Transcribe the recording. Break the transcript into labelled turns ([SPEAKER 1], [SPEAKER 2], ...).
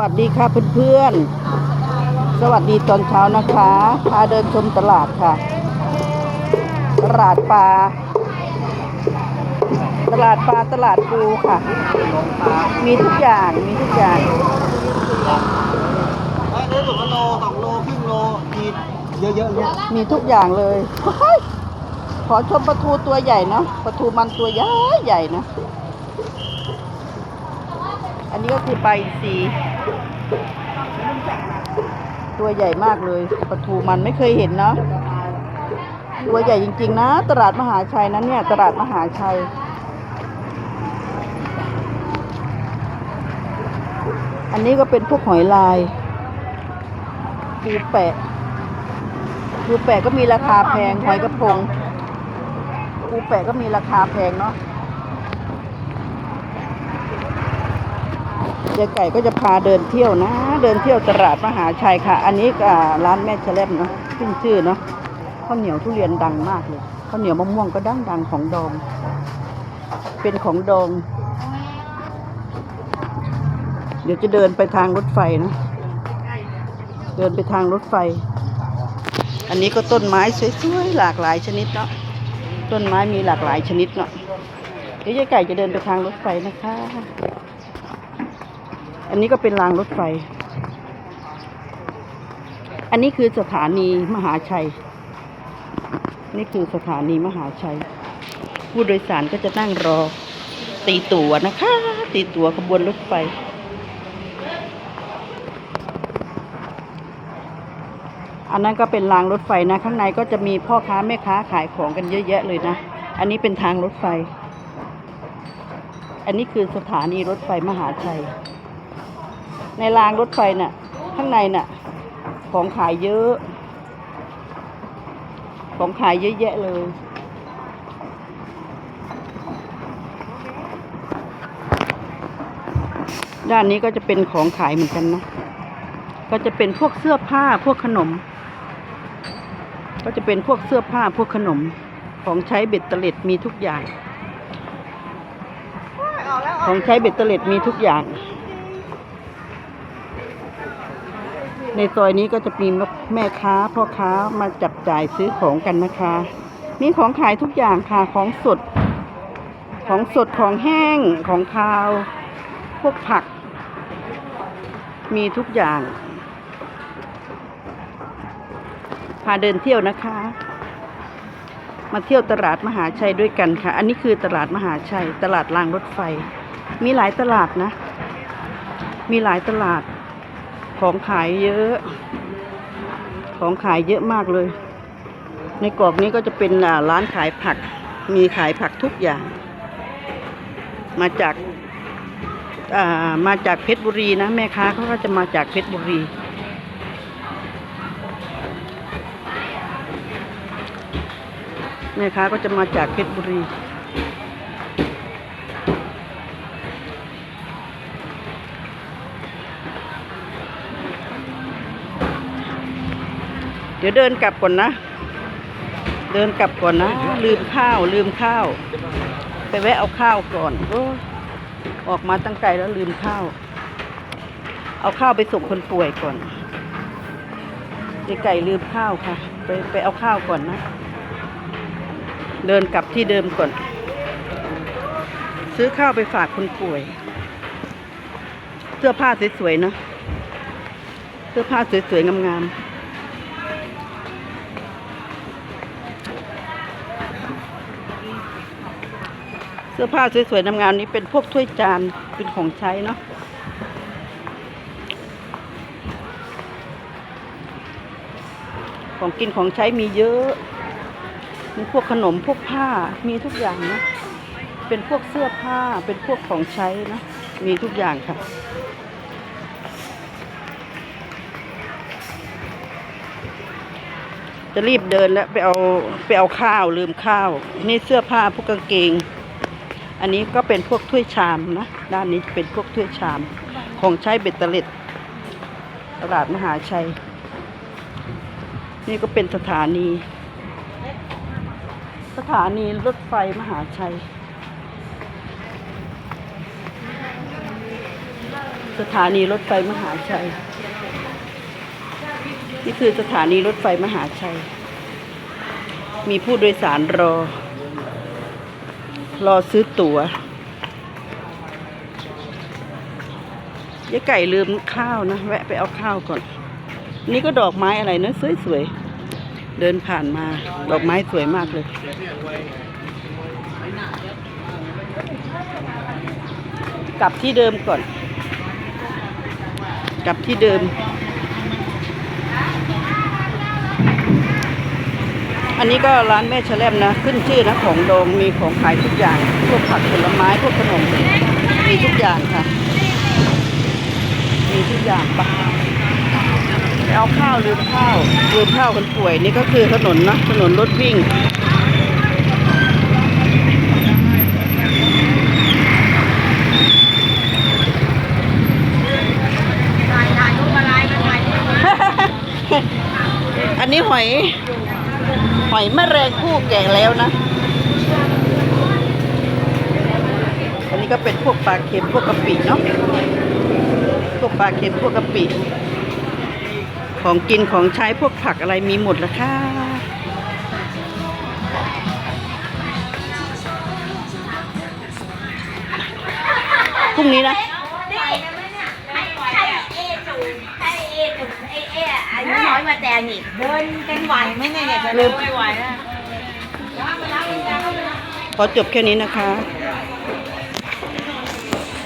[SPEAKER 1] วัสดีค่ะเพื่อนๆ สวัสดีตอนเช้านะคะ พาเดินชมตลาดค่ะ ตลาดปลา ตลาดปลาตลาดปูค่ะ มีทุกอย่าง มีทุกอย่าง
[SPEAKER 2] เอ้ยนี่สุดโลสองโลครึ่งโลมีเยอะๆเนี่ย
[SPEAKER 1] มีทุกอย่างเลยเฮ้ยขอชมปลาทูตัวใหญ่เนาะ ปลาทูมันตัวใหญ่ใหญ่นะ อันนี้ก็คือปลาอินทรีตัวใหญ่มากเลยปลาทูมันไม่เคยเห็นเนาะตัวใหญ่จริง ๆ นะ ตลาดมหาชัยนั้นเนี่ย ตลาดมหาชัยอันนี้ก็เป็นพวกหอยลายปูแปะปูแปะก็มีราคาแพงหอยกระพงปูแปะก็มีราคาแพงเนาะ เจ๊ไก่ก็จะพาเดินเที่ยวนะ เดินเที่ยวตลาดมหาชัยค่ะ อันนี้ร้านแม่แชลมเนาะขึ้นชื่อเนาะข้าวเหนียวทุเรียนดังมากเลยข้าวเหนียวมะม่วงก็ดังดังของดอง เป็นของดอง เดี๋ยวจะเดินไปทางรถไฟนะเดินไปทางรถไฟ อันนี้ก็ต้นไม้สวยๆหลากหลายชนิดเนาะต้นไม้มีหลากหลายชนิดเนาะเดี๋ยวยายไก่จะเดินไปทางรถไฟนะคะ อันนี้ก็เป็นรางรถไฟ อันนี้คือสถานีมหาชัย นี่คือสถานีมหาชัย ผู้โดยสารก็จะนั่งรอ ตีตั๋วนะคะ ตีตั๋วขบวนรถไฟ อันนั้นก็เป็นรางรถไฟนะ ข้างในก็จะมีพ่อค้าแม่ค้าขายของกันเยอะแยะเลยนะ อันนี้เป็นทางรถไฟ อันนี้คือสถานีรถไฟมหาชัย ในรางรถไฟน่ะ ข้างในน่ะ ของขายเยอะ ของขายเยอะแยะเลยด้านนี้ก็จะเป็นของขายเหมือนกันนะ ก็จะเป็นพวกเสื้อผ้าพวกขนม ก็จะเป็นพวกเสื้อผ้าพวกขนม ของใช้เบ็ดเตล็ดมีทุกอย่าง ของใช้เบ็ดเตล็ดมีทุกอย่าง ในซอยนี้ก็จะมีแม่ค้าพ่อค้ามาจับจ่ายซื้อของกันนะคะ มีของขายทุกอย่างค่ะของสด ของสดของแห้งของคาว พวกผัก มีทุกอย่างพาเดินเที่ยวนะคะ มาเที่ยวตลาดมหาชัยด้วยกันค่ะ อันนี้คือตลาดมหาชัย ตลาดรางรถไฟ มีหลายตลาดนะ มีหลายตลาด ของขายเยอะ ของขายเยอะมากเลย ในกรอบนี้ก็จะเป็นร้านขายผัก มีขายผักทุกอย่าง มาจากามาจากเพชรบุรีนะแม่ค้าเขาก็จะมาจากเพชรบุรีแม่ค้าก็จะมาจากเพชรบุรี เดี๋ยวเดินกลับก่อนนะ เดินกลับก่อนนะ ลืมข้าวลืมข้าว ไปแวะเอาข้าวก่อนโอ้ออกมาตั้งไกลแล้วลืมข้าว เอาข้าวไปส่งคนป่วยก่อนยายไก่ลืมข้าวค่ะ ไปไปเอาข้าวก่อนนะ เดินกลับที่เดิมก่อน ซื้อข้าวไปฝากคนป่วย เสื้อผ้าสวยๆนะ เสื้อผ้าสวยๆงามๆ สื้อผ้าสวยๆงามๆนี้เป็นพวกถ้วยจานเป็นของใช้เนาะของกินของใช้มีเยอะ มีพวกขนมพวกผ้ามีทุกอย่างนะ เป็นพวกเสื้อผ้าเป็นพวกของใช้นะ มีทุกอย่างค่ะ จะรีบเดินแล้วไปเอาไปเอาข้าวลืมข้าว นี่เสื้อผ้าพวกกางเกง อันนี้ก็เป็นพวกถ้วยชามนะ ด้านนี้เป็นพวกถ้วยชาม ของใช้เบ็ดเตล็ด ตลาดมหาชัย นี่ก็เป็นสถานี สถานีรถไฟมหาชัย สถานีรถไฟมหาชัย นี่คือสถานีรถไฟมหาชัย มีผู้โดยสารรอ รอซื้อตั๋วยายไก่ลืมข้าวนะ แวะไปเอาข้าวก่อน นี่ก็ดอกไม้อะไรนะสวยๆ เดินผ่านมา ดอกไม้สวยมากเลย กลับที่เดิมก่อน กลับที่เดิม อันนี้ก็ร้านแม่ชะแลมนะ ขึ้นชื่อนะของดองมีของขายทุกอย่าง พวกผักผลไม้พวกขนมมีทุกอย่างค่ะ มีทุกอย่างปะไปเอาข้าวลืมข้าวลืมข้าวคนป่วยนี่ก็คือถนนนะถนนรถวิ่งอันนี้หอย หอยแมะแรงคู่แก่แล้วนะ อันนี้ก็เป็นพวกปลาเค็มพวกกะปิเนาะ พวกปลาเค็มพวกกะปิ ของกินของใช้พวกผักอะไรมีหมดล้วค่ะ พรุ่งนี้นะ
[SPEAKER 3] ใช่เอจุ๋มใช่เอจุ๋มเอเอ อายุน้อยมาแตนี่เดินกันไหวไหมเนี่ยจะเริ่มไม่ไหวแล้ว
[SPEAKER 1] ขอจบแค่นี้นะคะ